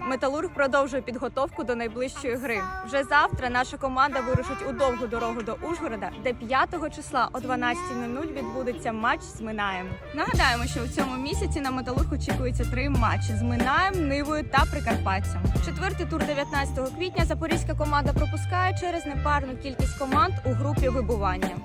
Металург продовжує підготовку до найближчої гри. Вже завтра наша команда вирушить у довгу дорогу до Ужгорода, де 5 числа о 12.00 відбудеться матч з Минаєм. Нагадаємо, що у цьому місяці на металург очікується три матчі з Минаєм, Нивою та Прикарпаттям. Четвертий тур 19 квітня запорізька команда пропускає через непарну кількість команд у групі вибування.